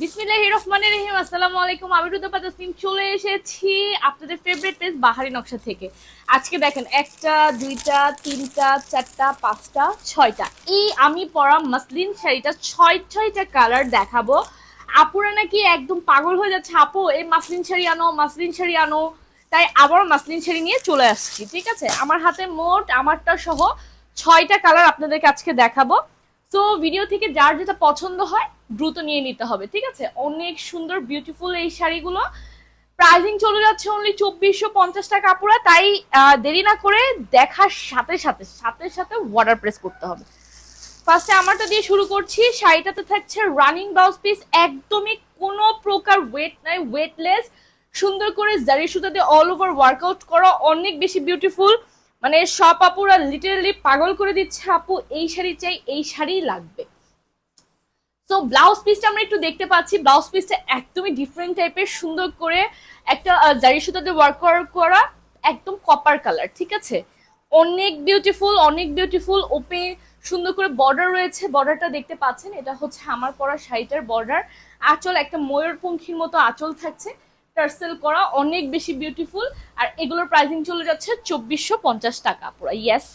বিসমিল্লাহ রহমানের রহিম, আসসালামু আলাইকুম। আমি রুদাপা তাসনিম চলে এসেছি আপনাদের ফেভারিট পেজ বাহারি নকশা থেকে। আজকে দেখেন, একটা, দুইটা, তিনটা, চারটা, পাঁচটা, ছয়টা। এই আমি পরা মাসলিন শাড়িটা ছয়, ছয়টা কালার দেখাবো। আপুরা নাকি একদম পাগল হয়ে যাচ্ছে, আপু, এই মাসলিন শাড়ি আনো, মাসলিন শাড়ি আনো। তাই আবার মাসলিন শাড়ি নিয়ে চলে আসছি, ঠিক আছে? আমার হাতে মোট আমারটা সহ ছয়টা কালার আপনাদেরকে আজকে দেখাবো। সো ভিডিও থেকে যার যেটা পছন্দ হয়, দ্রুত নিয়ে নিতে হবে, ঠিক আছে? অনেক সুন্দর বিউটিফুল এই শাড়িগুলো। প্রাইসিং চলে যাচ্ছে অনলি চব্বিশশো পঞ্চাশ টাকা আপুরা, তাই দেরি না করে দেখার সাথে সাথে সাথে সাথে ওয়াটার প্রেস করতে হবে। ফার্স্টে আমারটা দিয়ে শুরু করছি। শাড়িটাতে থাকছে রানিং ব্লাউজ পিস একদমই কোনো প্রকার ওয়েট নাই ওয়েটলেস সুন্দর করে জারি সুতা অল ওভার ওয়ার্কআউট করা, অনেক বেশি বিউটিফুল মানে সব আপুরা লিটারালি পাগল করে দিচ্ছে আপু, এই শাড়ি চাই, এই শাড়ি লাগবে। তো ব্লাউজ পিসটা আমরা একটু দেখতে পাচ্ছি। ব্লাউজ পিসটা একদমই ডিফারেন্ট টাইপের সুন্দর করে একটা জারি সুতাতে ওয়ার্ক করা একদম কপার কালার ঠিক আছে? অনেক বিউটিফুল অনেক বিউটিফুল ওপে সুন্দর করে বর্ডার রয়েছে। বর্ডারটা দেখতে পাচ্ছেন, এটা হচ্ছে আমার পরা শাড়িটার বর্ডার আঁচল, একটা ময়ূরপঙ্খীর মতো আঁচল থাকছে। টার্সেল করা অনেক বেশি বিউটিফুল আর এগুলোর প্রাইসিং চলে যাচ্ছে চব্বিশশো পঞ্চাশ টাকা পুরো। ইয়েস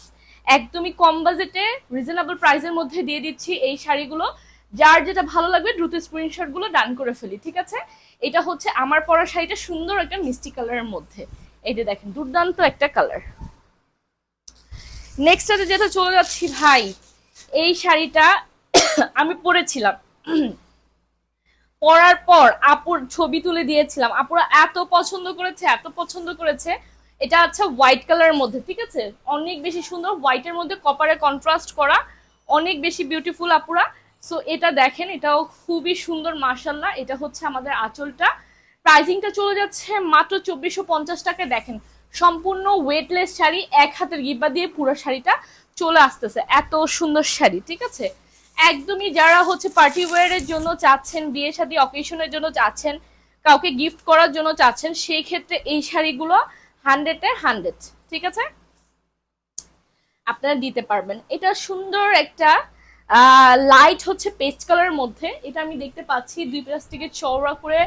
একদমই কম বাজেটে রিজনেবল প্রাইসের মধ্যে দিয়ে দিচ্ছি এই শাড়িগুলো। যার যেটা ভালো লাগবে, দ্রুত স্ক্রিনশটগুলো ডান করে ফেলি, ঠিক আছে? এটা হচ্ছে আমার পরা শাড়িটা, সুন্দর একটা মিষ্টি কালারের মধ্যে। এই যে দেখেন, দুর্দান্ত একটা কালার নেক্সট যেটা চলে যাচ্ছি, ভাই। এই শাড়িটা আমি পরেছিলাম। পরার পর আপুর ছবি তুলে দিয়েছিলাম। আপুরা এত পছন্দ করেছে, এত পছন্দ করেছে। এটা আচ্ছা হোয়াইট কালারের মধ্যে, ঠিক আছে? অনেক বেশি সুন্দর হোয়াইটের মধ্যে কপারে কন্ট্রাস্ট করা, অনেক বেশি বিউটিফুল আপুরা। সো এটা দেখেন, এটাও খুবই সুন্দর মার্শাল্লাহ এটা হচ্ছে আমাদের আঁচলটা। প্রাইসিংটা চলে যাচ্ছে মাত্র চব্বিশশো পঞ্চাশ টাকায়। দেখেন, সম্পূর্ণ ওয়েটলেস শাড়ি, এক হাতের গিব্বা দিয়ে পুরো শাড়িটা চলে আসতেছে। এত সুন্দর শাড়ি, ঠিক আছে? একদমই যারা হচ্ছে পার্টি ওয়ারের জন্য চাচ্ছেন, বিয়ে শাদী অকেশনের জন্য চাচ্ছেন, কাউকে গিফট করার জন্য চাচ্ছেন সেই ক্ষেত্রে এই শাড়িগুলো হান্ড্রেডে হান্ড্রেড ঠিক আছে? আপনারা দিতে পারবেন। এটা সুন্দর একটা লাইট হচ্ছে পেস্ট কালারের মধ্যে। এটা আমি দেখতে পাচ্ছি দুই প্লাস্টিকের চওড়া করে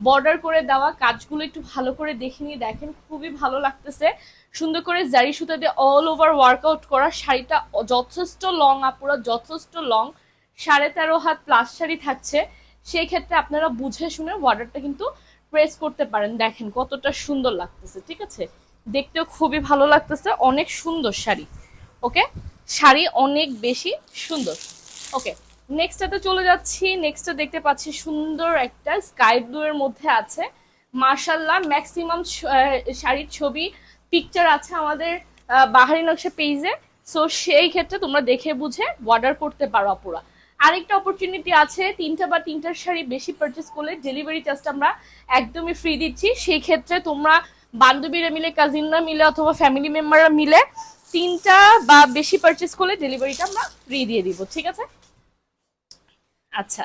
বর্ডার করে দেওয়া কাজগুলো একটু ভালো করে দেখে নিয়ে দেখেন, খুবই ভালো লাগতেছে। সুন্দর করে জারি সুতা দিয়ে অল ওভার ওয়ার্কআউট করা শাড়িটা যথেষ্ট লং আপুরা, যথেষ্ট লং সাড়ে তেরো হাত প্লাস শাড়ি থাকছে। সেই ক্ষেত্রে আপনারা বুঝে শুনে ওয়ার্ডারটা কিন্তু প্রেস করতে পারেন। দেখেন কতটা সুন্দর লাগতেছে, ঠিক আছে? দেখতেও খুবই ভালো লাগতেছে, অনেক সুন্দর শাড়ি ওকে শাড়ি অনেক বেশি সুন্দর ওকে নেক্সটটাতে চলে যাচ্ছি। নেক্সটটা দেখতে পাচ্ছি সুন্দর একটা স্কাই ব্লু এর মধ্যে আছে। মার্শাল্লাহ ম্যাক্সিমাম শাড়ির ছবি পিকচার আছে আমাদের বাহারি নকশা পেজে সো সেই ক্ষেত্রে তোমরা দেখে বুঝে অর্ডার করতে পারো আপুরা। আরেকটা অপরচুনিটি আছে, তিনটা বা তিনটার শাড়ি বেশি পারচেস করলে ডেলিভারি চার্জটা আমরা একদমই ফ্রি দিচ্ছি। সেই ক্ষেত্রে তোমরা বান্ধবীরা মিলে কাজিনরা মিলে অথবা ফ্যামিলি মেম্বাররা মিলে তিনটা বা বেশি পারচেস করলে ডেলিভারিটা আমরা ফ্রি দিয়ে দিব, ঠিক আছে? আচ্ছা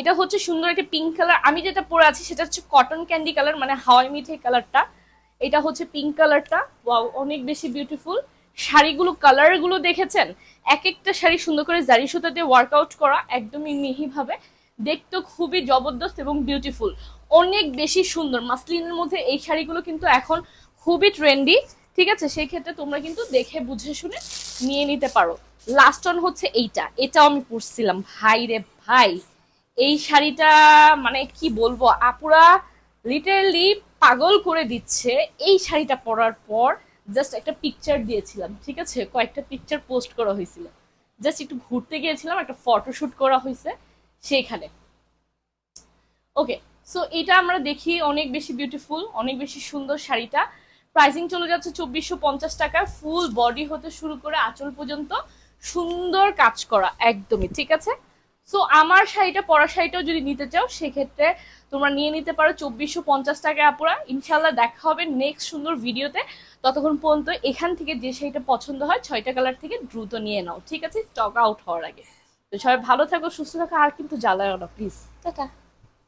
এটা হচ্ছে সুন্দর একটা পিঙ্ক কালার আমি যেটা পরে আছি সেটা হচ্ছে কটন ক্যান্ডি কালার মানে হাওয়াই মিঠে কালারটা এটা হচ্ছে পিঙ্ক কালারটা ওয়াও অনেক বেশি বিউটিফুল শাড়িগুলো কালারগুলো দেখেছেন? এক একটা শাড়ি সুন্দর করে জারি সুতা দিয়ে ওয়ার্কআউট করা, একদমই মিহিভাবে। দেখতে খুবই জবরদস্ত এবং বিউটিফুল অনেক বেশি সুন্দর। মাসলিনের মধ্যে এই শাড়িগুলো কিন্তু এখন খুবই ট্রেন্ডি ঠিক আছে? সেই ক্ষেত্রে তোমরা কিন্তু দেখে, বুঝে শুনে নিয়ে নিতে পারো। লাস্ট অন হচ্ছে এইটা। এটাও আমি পরছিলাম। ভাই রে ভাই, এই শাড়িটা মানে কি বলব, আপুরা লিটারলি পাগল করে দিচ্ছে এই শাড়িটা পরার পর জাস্ট একটা পিকচার দিয়েছিলাম, ঠিক আছে? কয়েকটা পিকচার পোস্ট করা হয়েছিল। জাস্ট একটু ঘুরতে গিয়েছিলাম, একটা ফটোশুট করা হয়েছে সেইখানে। ওকে সো এটা আমরা দেখি, অনেক বেশি বিউটিফুল অনেক বেশি সুন্দর শাড়িটা। প্রাইসিং চলে যাচ্ছে চব্বিশশো পঞ্চাশ টাকা ফুল বডি হতে শুরু করে আঁচল পর্যন্ত সুন্দর কাজ করা, একদমই, ঠিক আছে? সো আমার শাড়িটা পরা শাড়িটাও যদি নিতে চাও, সেক্ষেত্রে তোমরা নিয়ে নিতে পারো চব্বিশশো পঞ্চাশ টাকা আপুরা। ইনশাল্লাহ দেখা হবে নেক্সট সুন্দর ভিডিওতে। ততক্ষণ পর্যন্ত এখান থেকে যে শাড়িটা পছন্দ হয়, ছয়টা কালার থেকে দ্রুত নিয়ে নাও, ঠিক আছে? স্টক আউট হওয়ার আগে। তো সবাই ভালো থাকো, সুস্থ থাকো, আর কিন্তু জ্বালায় না প্লিজ টাটা।